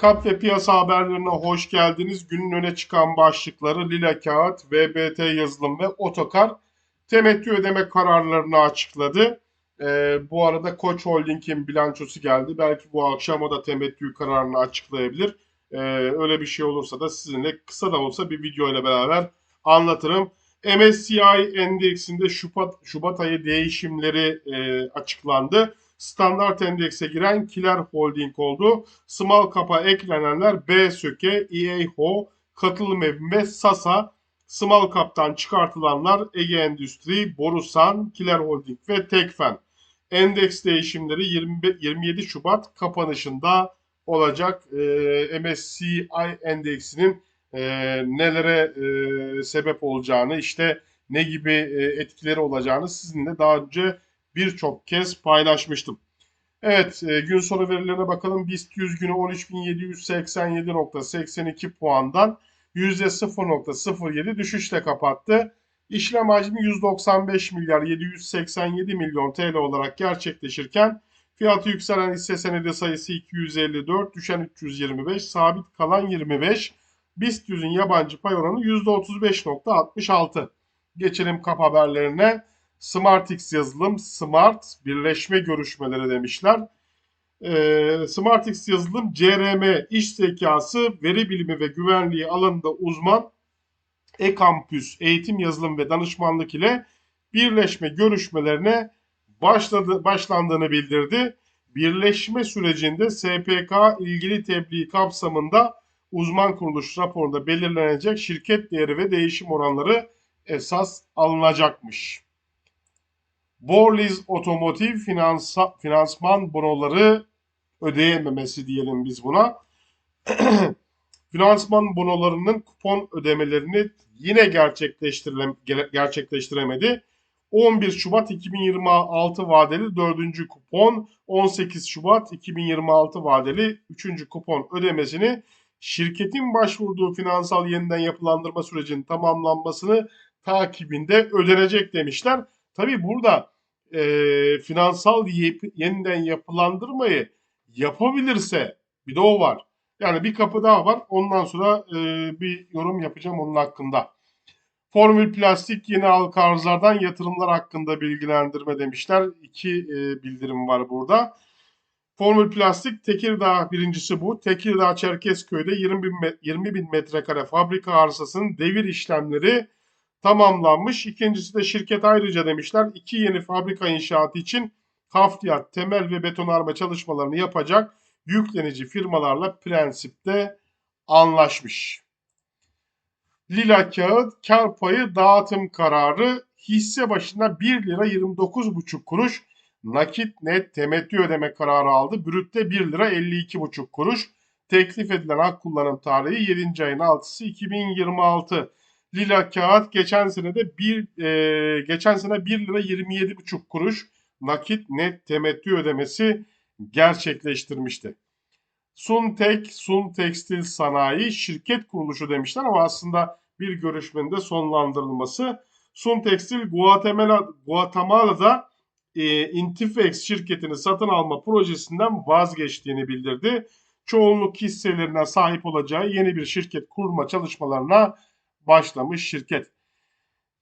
Kap ve piyasa haberlerine hoş geldiniz. Günün öne çıkan başlıkları Lila Kağıt, VBT yazılım ve Otokar temettü ödeme kararlarını açıkladı. Ee, bu arada Koç Holding'in bilançosu geldi. Belki bu akşam o da temettü kararını açıklayabilir. Ee, öyle bir şey olursa da sizinle kısa da olsa bir video ile beraber anlatırım. MSCI endeksinde Şubat, Şubat ayı değişimleri e, açıklandı. Standart endekse giren Kiler Holding oldu. Small Cap'a eklenenler B Söke, EA Katılım Evi ve Sasa. Small Cap'tan çıkartılanlar Ege Endüstri, Borusan, Kiler Holding ve Tekfen. Endeks değişimleri 20, 27 Şubat kapanışında olacak. E, MSCI endeksinin e, nelere e, sebep olacağını, işte ne gibi e, etkileri olacağını sizinle daha önce birçok kez paylaşmıştım. Evet, e, gün sonu verilerine bakalım. BIST 100 günü 13.787.82 puandan %0.07 düşüşle kapattı. İşlem hacmi 195 milyar 787 milyon TL olarak gerçekleşirken fiyatı yükselen hisse senedi sayısı 254, düşen 325, sabit kalan 25. BIST 100'ün yabancı pay oranı %35.66. Geçelim kap haberlerine. SmartX yazılım, Smart birleşme görüşmeleri demişler. Ee, SmartX yazılım, CRM, iş zekası, veri bilimi ve güvenliği alanında uzman e-kampüs, eğitim yazılım ve danışmanlık ile birleşme görüşmelerine başladı, başlandığını bildirdi. Birleşme sürecinde SPK ilgili tebliğ kapsamında uzman kuruluş raporunda belirlenecek şirket değeri ve değişim oranları esas alınacakmış. Borliz Otomotiv finansa, finansman bonoları ödeyememesi diyelim biz buna. finansman bonolarının kupon ödemelerini yine gerçekleştiremedi. 11 Şubat 2026 vadeli 4. kupon, 18 Şubat 2026 vadeli 3. kupon ödemesini şirketin başvurduğu finansal yeniden yapılandırma sürecinin tamamlanmasını takibinde ödenecek demişler. Tabi burada e, finansal yeniden yapılandırmayı yapabilirse bir de o var. Yani bir kapı daha var. Ondan sonra e, bir yorum yapacağım onun hakkında. Formül Plastik yeni halka arzlardan yatırımlar hakkında bilgilendirme demişler. İki e, bildirim var burada. Formül Plastik Tekirdağ birincisi bu. Tekirdağ Çerkezköy'de 20 bin, 20 bin metrekare fabrika arsasının devir işlemleri tamamlanmış. İkincisi de şirket ayrıca demişler iki yeni fabrika inşaatı için hafriyat, temel ve betonarme çalışmalarını yapacak yüklenici firmalarla prensipte anlaşmış. Lila kağıt kar payı dağıtım kararı hisse başına 1 lira 29,5 kuruş nakit net temettü ödeme kararı aldı. Brütte 1 lira 52,5 kuruş. Teklif edilen hak kullanım tarihi 7. ayın 6'sı 2026. Lila kağıt geçen sene de bir e, geçen sene 1 lira 27,5 kuruş nakit net temettü ödemesi gerçekleştirmişti. Suntek, Sun Tekstil Sanayi şirket kuruluşu demişler ama aslında bir görüşmenin de sonlandırılması. Sun Tekstil Guatemala, Guatemala'da e, Intifex şirketini satın alma projesinden vazgeçtiğini bildirdi. Çoğunluk hisselerine sahip olacağı yeni bir şirket kurma çalışmalarına başlamış şirket.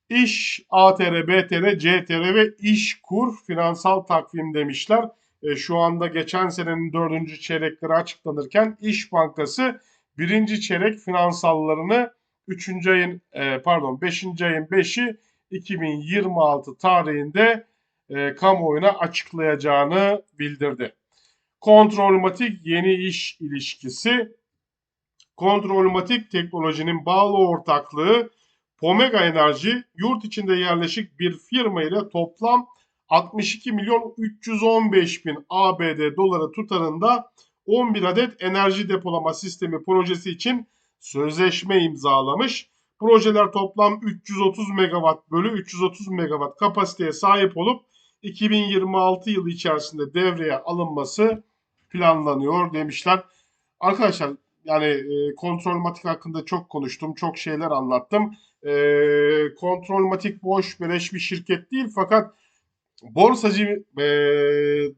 İş, ATR, BTR, CTR ve İş Kur finansal takvim demişler. E, şu anda geçen senenin dördüncü çeyrekleri açıklanırken İş Bankası birinci çeyrek finansallarını 3. ayın e, pardon 5. ayın 5'i 2026 tarihinde e, kamuoyuna açıklayacağını bildirdi. Kontrolmatik yeni iş ilişkisi Kontrolmatik teknolojinin bağlı ortaklığı Pomega Enerji yurt içinde yerleşik bir firma ile toplam 62 milyon 315 bin ABD doları tutarında 11 adet enerji depolama sistemi projesi için sözleşme imzalamış. Projeler toplam 330 megawatt bölü 330 megawatt kapasiteye sahip olup 2026 yılı içerisinde devreye alınması planlanıyor demişler. Arkadaşlar yani e, kontrolmatik hakkında çok konuştum, çok şeyler anlattım. E, kontrolmatik boş beleş bir şirket değil fakat borsacı e,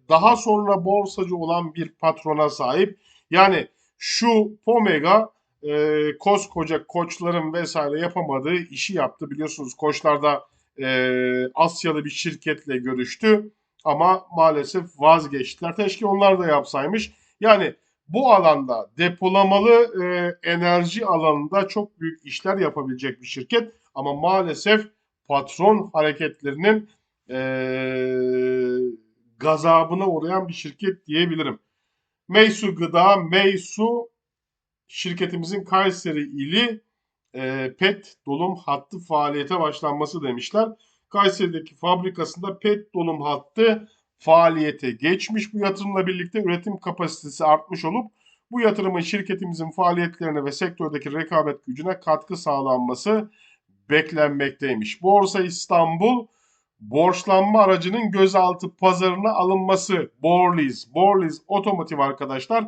daha sonra borsacı olan bir patrona sahip. Yani Şu Pomega e, koskoca koçların vesaire yapamadığı işi yaptı. Biliyorsunuz koçlarda e, Asyalı bir şirketle görüştü ama maalesef vazgeçtiler. Keşke onlar da yapsaymış. Yani bu alanda depolamalı e, enerji alanında çok büyük işler yapabilecek bir şirket ama maalesef patron hareketlerinin e, gazabına uğrayan bir şirket diyebilirim. Meysu Gıda, Meysu şirketimizin Kayseri ili e, PET dolum hattı faaliyete başlanması demişler. Kayseri'deki fabrikasında PET dolum hattı faaliyete geçmiş. Bu yatırımla birlikte üretim kapasitesi artmış olup bu yatırımın şirketimizin faaliyetlerine ve sektördeki rekabet gücüne katkı sağlanması beklenmekteymiş. Borsa İstanbul borçlanma aracının gözaltı pazarına alınması Borliz. Borliz Otomotiv arkadaşlar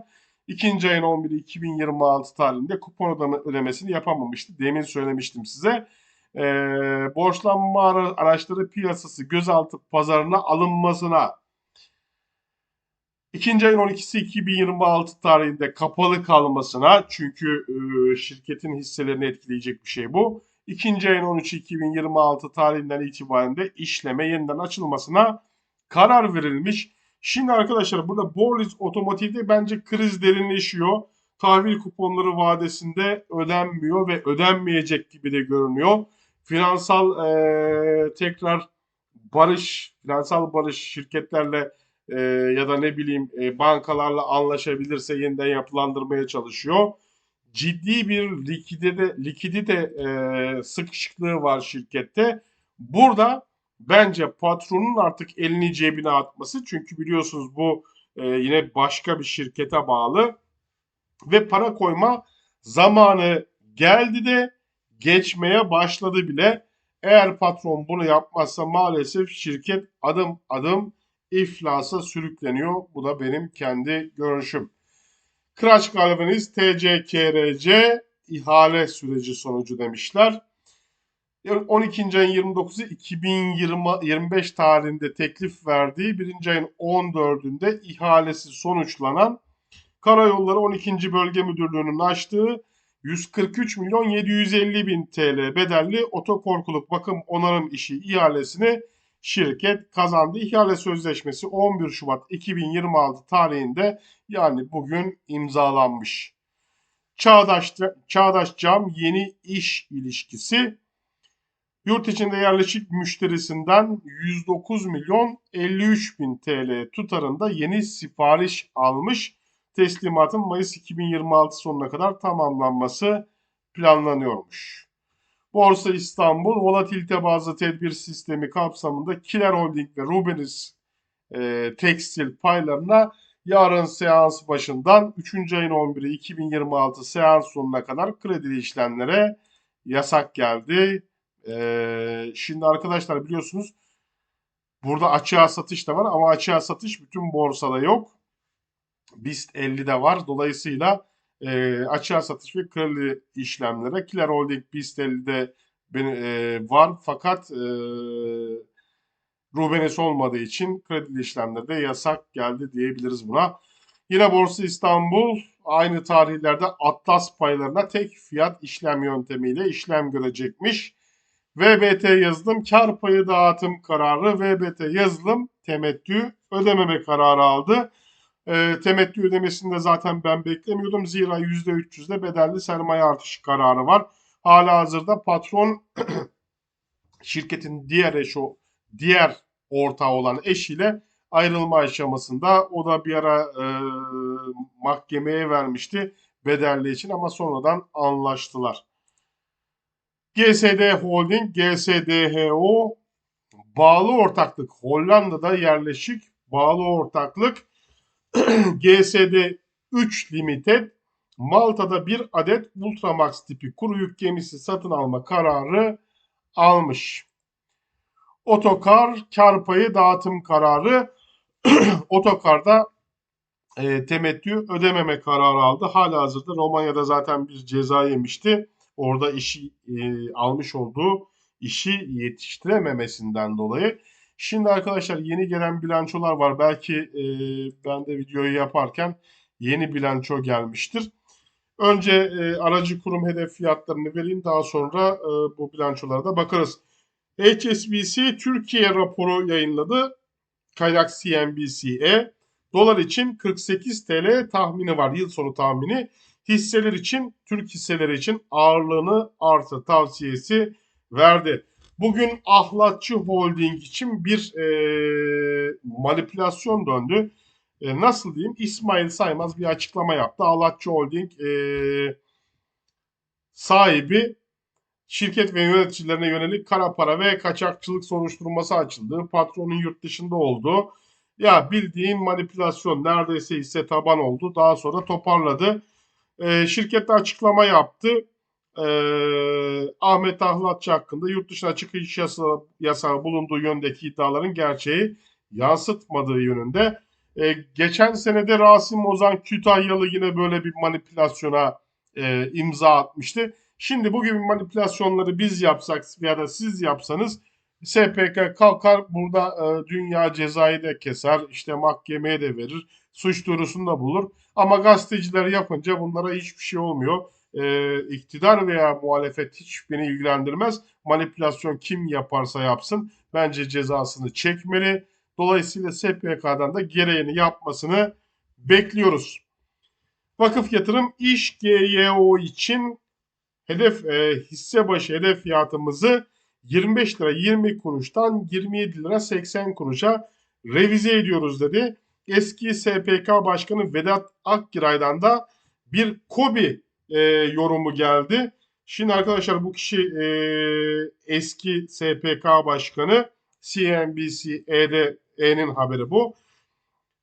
2. ayın 11'i 2026 tarihinde kupon ödeme, ödemesini yapamamıştı. Demin söylemiştim size. Ee, borçlanma ara, araçları piyasası gözaltı pazarına alınmasına 2. ayın 12'si 2026 tarihinde kapalı kalmasına çünkü e, şirketin hisselerini etkileyecek bir şey bu. 2. ayın 13 2026 tarihinden itibaren de işleme yeniden açılmasına karar verilmiş. Şimdi arkadaşlar burada Borlis Otomotiv'de bence kriz derinleşiyor. Tahvil kuponları vadesinde ödenmiyor ve ödenmeyecek gibi de görünüyor. Finansal e, tekrar barış, finansal barış şirketlerle e, ya da ne bileyim e, bankalarla anlaşabilirse yeniden yapılandırmaya çalışıyor. Ciddi bir likidite, likidite e, sıkışıklığı var şirkette. Burada bence patronun artık elini cebine atması çünkü biliyorsunuz bu e, yine başka bir şirkete bağlı ve para koyma zamanı geldi de geçmeye başladı bile. Eğer patron bunu yapmazsa maalesef şirket adım adım iflasa sürükleniyor. Bu da benim kendi görüşüm. Kıraç Galvaniz TCKRC ihale süreci sonucu demişler. 12. ayın 29'u 2025 tarihinde teklif verdiği 1. ayın 14'ünde ihalesi sonuçlanan Karayolları 12. Bölge Müdürlüğü'nün açtığı 143 milyon 750 bin TL bedelli otokorkuluk bakım onarım işi ihalesini şirket kazandı. İhale sözleşmesi 11 Şubat 2026 tarihinde yani bugün imzalanmış. Çağdaş, Çağdaş Cam yeni iş ilişkisi yurt içinde yerleşik müşterisinden 109 milyon 53 bin TL tutarında yeni sipariş almış. Teslimatın Mayıs 2026 sonuna kadar tamamlanması planlanıyormuş. Borsa İstanbul volatilite bazlı tedbir sistemi kapsamında Kiler Holding ve Rubenis e, tekstil paylarına yarın seans başından 3. ayın 11'i 2026 seans sonuna kadar kredili işlemlere yasak geldi. E, şimdi arkadaşlar biliyorsunuz burada açığa satış da var ama açığa satış bütün borsada yok. BIST 50'de var. Dolayısıyla e, açığa satış ve kredi işlemlere Kiler Holding BIST 50'de e, var fakat e, Rubenes olmadığı için kredi işlemlerde yasak geldi diyebiliriz buna. Yine Borsa İstanbul aynı tarihlerde Atlas paylarına tek fiyat işlem yöntemiyle işlem görecekmiş. VBT yazılım kar payı dağıtım kararı VBT yazılım temettü ödememe kararı aldı. E, temettü ödemesini de zaten ben beklemiyordum. Zira %300'de bedelli sermaye artışı kararı var. Hala hazırda patron şirketin diğer eşi, diğer ortağı olan eşiyle ayrılma aşamasında. O da bir ara e, mahkemeye vermişti bedelli için ama sonradan anlaştılar. GSD Holding, GSDHO bağlı ortaklık Hollanda'da yerleşik bağlı ortaklık GSD 3 Limited Malta'da bir adet Ultramax tipi kuru yük gemisi satın alma kararı almış. Otokar kar payı dağıtım kararı Otokar'da e, temettü ödememe kararı aldı. Hala hazırda Romanya'da zaten bir ceza yemişti. Orada işi e, almış olduğu işi yetiştirememesinden dolayı. Şimdi arkadaşlar yeni gelen bilançolar var. Belki e, ben de videoyu yaparken yeni bilanço gelmiştir. Önce e, aracı kurum hedef fiyatlarını vereyim daha sonra e, bu bilançolara da bakarız. HSBC Türkiye raporu yayınladı. Kaynak CNBC'e. Dolar için 48 TL tahmini var yıl sonu tahmini. Hisseler için Türk hisseleri için ağırlığını artı tavsiyesi verdi. Bugün Ahlatçı Holding için bir e, manipülasyon döndü. E, nasıl diyeyim? İsmail Saymaz bir açıklama yaptı. Ahlatçı Holding e, sahibi şirket ve yöneticilerine yönelik kara para ve kaçakçılık soruşturması açıldı. Patronun yurt dışında olduğu ya bildiğin manipülasyon neredeyse hisse taban oldu. Daha sonra toparladı. E, şirkette açıklama yaptı. E, Ahmet Ahlatçı hakkında yurt dışına çıkış yasağı, yasağı bulunduğu yöndeki iddiaların gerçeği yansıtmadığı yönünde. E, geçen senede Rasim Ozan Kütahyalı yine böyle bir manipülasyona e, imza atmıştı. Şimdi bu gibi manipülasyonları biz yapsak ya da siz yapsanız SPK kalkar burada e, dünya cezayı da keser, işte mahkemeye de verir, suç duyurusunu da bulur. Ama gazeteciler yapınca bunlara hiçbir şey olmuyor. E, iktidar veya muhalefet hiç beni ilgilendirmez. Manipülasyon kim yaparsa yapsın bence cezasını çekmeli. Dolayısıyla SPK'dan da gereğini yapmasını bekliyoruz. Vakıf Yatırım İş GYO için hedef e, hisse başı hedef fiyatımızı 25 lira 20 kuruştan 27 lira 80 kuruşa revize ediyoruz dedi. Eski SPK Başkanı Vedat Akgiray'dan da bir KOBİ e, yorumu geldi. Şimdi arkadaşlar bu kişi e, eski SPK Başkanı CNBC E'nin haberi bu.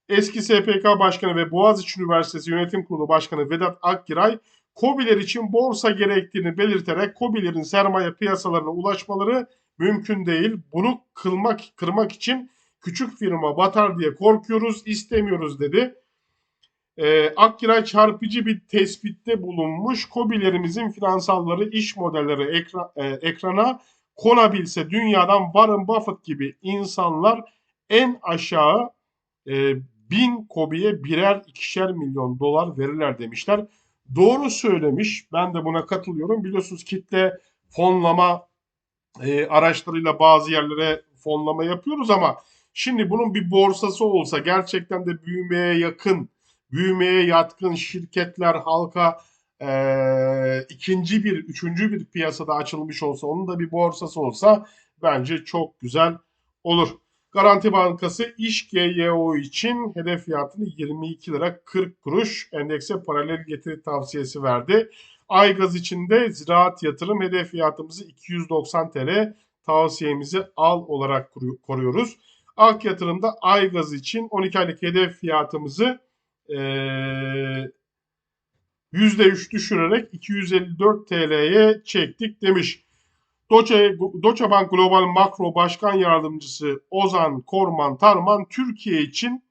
Eski SPK Başkanı ve Boğaziçi Üniversitesi Yönetim Kurulu Başkanı Vedat Akgiray, KOBİ'ler için borsa gerektiğini belirterek KOBİ'lerin sermaye piyasalarına ulaşmaları mümkün değil. Bunu kılmak, kırmak için küçük firma batar diye korkuyoruz, istemiyoruz dedi. Ee, Akgiray çarpıcı bir tespitte bulunmuş. KOBİ'lerimizin finansalları, iş modelleri ekra, e, ekrana konabilse dünyadan Warren Buffett gibi insanlar en aşağı e, bin kobiye birer ikişer milyon dolar verirler demişler. Doğru söylemiş. Ben de buna katılıyorum. Biliyorsunuz kitle fonlama e, araçlarıyla bazı yerlere fonlama yapıyoruz ama şimdi bunun bir borsası olsa gerçekten de büyümeye yakın, büyümeye yatkın şirketler halka e, ikinci bir, üçüncü bir piyasada açılmış olsa, onun da bir borsası olsa bence çok güzel olur. Garanti Bankası iş GYO için hedef fiyatını 22 lira 40 kuruş endekse paralel getiri tavsiyesi verdi. Aygaz için de ziraat yatırım hedef fiyatımızı 290 TL tavsiyemizi al olarak koruyoruz. Ak yatırımda Aygaz için 12 aylık hedef fiyatımızı %3 düşürerek 254 TL'ye çektik demiş. Doçe, Doçe Bank Global Makro Başkan Yardımcısı Ozan Korman Tarman Türkiye için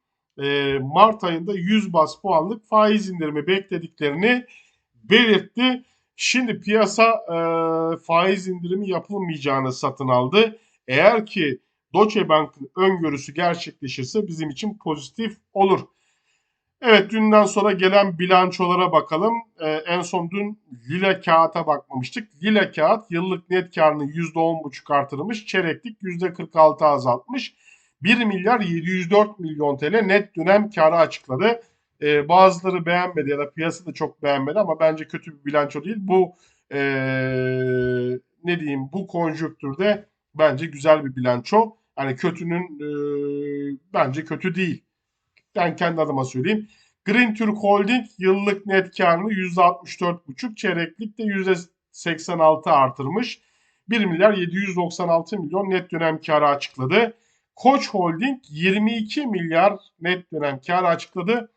e, Mart ayında 100 bas puanlık faiz indirimi beklediklerini belirtti. Şimdi piyasa e, faiz indirimi yapılmayacağını satın aldı. Eğer ki Deutsche Bank'ın öngörüsü gerçekleşirse bizim için pozitif olur. Evet dünden sonra gelen bilançolara bakalım. Ee, en son dün lila kağıta bakmamıştık. Lila kağıt yıllık net karını %10,5 artırmış. Çeyreklik %46 azaltmış. 1 milyar 704 milyon TL net dönem karı açıkladı. Ee, bazıları beğenmedi ya da piyasa da çok beğenmedi ama bence kötü bir bilanço değil. Bu ee, ne diyeyim bu konjüktürde bence güzel bir bilanço. Yani kötünün ee, bence kötü değil ben kendi adıma söyleyeyim. Green Türk Holding yıllık net karını %64,5 çeyreklik de %86 artırmış. 1 milyar 796 milyon net dönem karı açıkladı. Koç Holding 22 milyar net dönem karı açıkladı.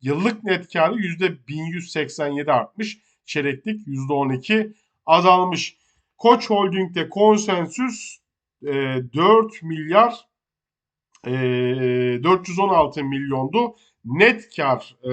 Yıllık net karı %1187 artmış. Çeyreklik %12 azalmış. Koç Holding'de konsensüs 4 milyar 416 milyondu. Net kar e,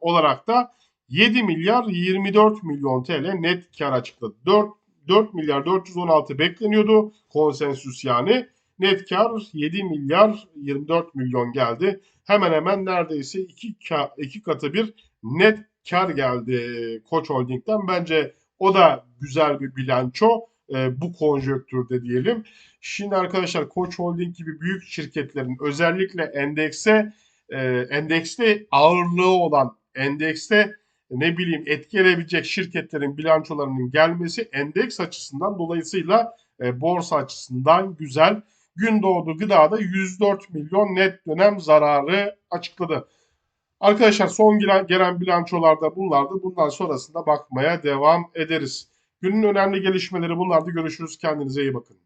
olarak da 7 milyar 24 milyon TL net kar açıkladı. 4, 4 milyar 416 bekleniyordu konsensüs yani. Net kar 7 milyar 24 milyon geldi. Hemen hemen neredeyse iki, iki katı bir net kar geldi Koç Holding'den. Bence o da güzel bir bilanço e, bu konjonktürde diyelim. Şimdi arkadaşlar Koç Holding gibi büyük şirketlerin özellikle endekse e, endekste ağırlığı olan endekste ne bileyim etkileyebilecek şirketlerin bilançolarının gelmesi endeks açısından dolayısıyla e, borsa açısından güzel. Gündoğdu Gıda'da 104 milyon net dönem zararı açıkladı. Arkadaşlar son gelen bilançolarda bunlardı. Bundan sonrasında bakmaya devam ederiz. Günün önemli gelişmeleri bunlardı. Görüşürüz. Kendinize iyi bakın.